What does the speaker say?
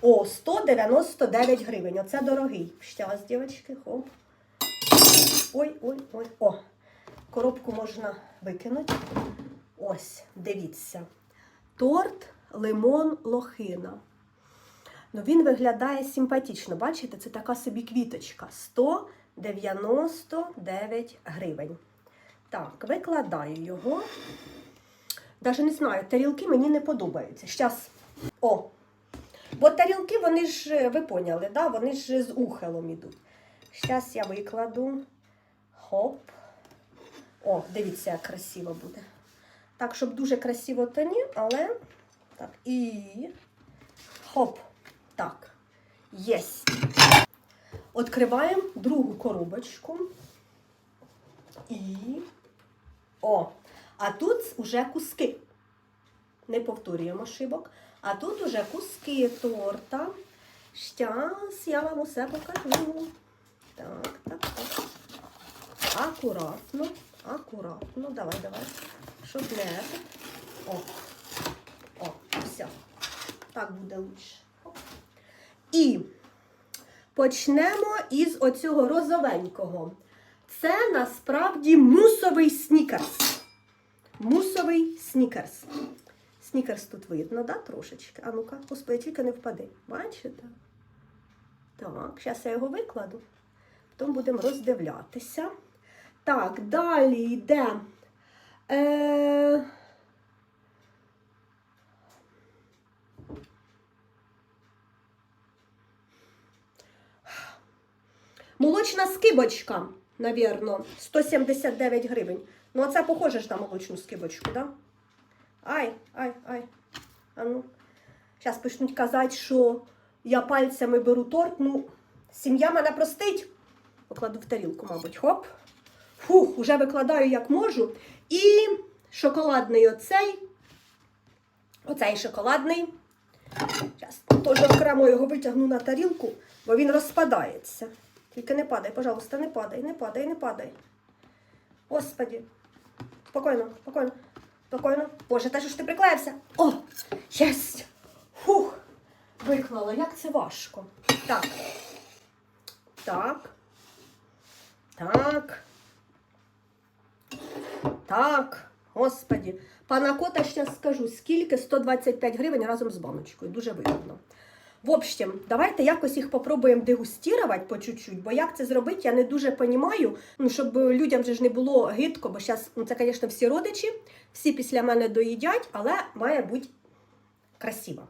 О, 199 гривень. Оце дорогий. Щас, дівчатки, хоп. Ой, ой, ой. О, коробку можна викинути. Ось, дивіться. Торт лимон лохина. Ну, він виглядає симпатично. Бачите, це така собі квіточка. 199 гривень. Так, викладаю його. Даже не знаю, тарілки мені не подобаються. Щас. О! Бо тарілки, вони ж, е, ви поняли, да? вони ж з ухилом ідуть. Щас я викладу. Хоп. О, дивіться, як красиво буде. Так, щоб дуже красиво, то ні, але. Так, і. Хоп. Так. Єсть. Відкриваємо другу коробочку. І. О! А тут уже куски. Не повторюємо ошибок. А тут уже куски торта. Щас я вам усе покажу. Так, так, так. Акуратно, акуратно. Давай, давай. Щоб не. О. О, все. Так буде лучше. І почнемо із оцього розовенького. Це насправді мусовий снікерс. Мусовий снікерс. Снікерс тут видно, да, трошечки. А ну-ка, господи, тільки не впади. Бачите? Так, зараз я його викладу. Потім будемо роздивлятися. Так, далі йде. Е... Молочна скибочка, навірно, 179 гривень. Ну, а це похоже ж на молочну скибочку, да? Ай, ай, ай. А ну. Зараз почнуть казати, що я пальцями беру торт. Ну, сім'я мене простить. Покладу в тарілку, мабуть. Хоп. Фух, уже викладаю як можу. І шоколадний оцей. Оцей шоколадний. Зараз теж окремо його витягну на тарілку, бо він розпадається. Тільки не падай, пожалуйста, не падай, не падай, не падай. Господи. Спокійно, спокійно, спокійно. Боже, те, що ж ти приклеївся? О, єсть! Фух! Виклала, як це важко. Так. Так. Так. Так. Господі. Пана кота ще скажу, скільки 125 гривень разом з баночкою. Дуже вигідно. В общем, давайте якось їх попробуємо дегустувати по чуть-чуть, бо як це зробити, я не дуже розумію, ну, щоб людям вже ж не було гидко, бо зараз, ну, це, звісно, всі родичі, всі після мене доїдять, але має бути красиво.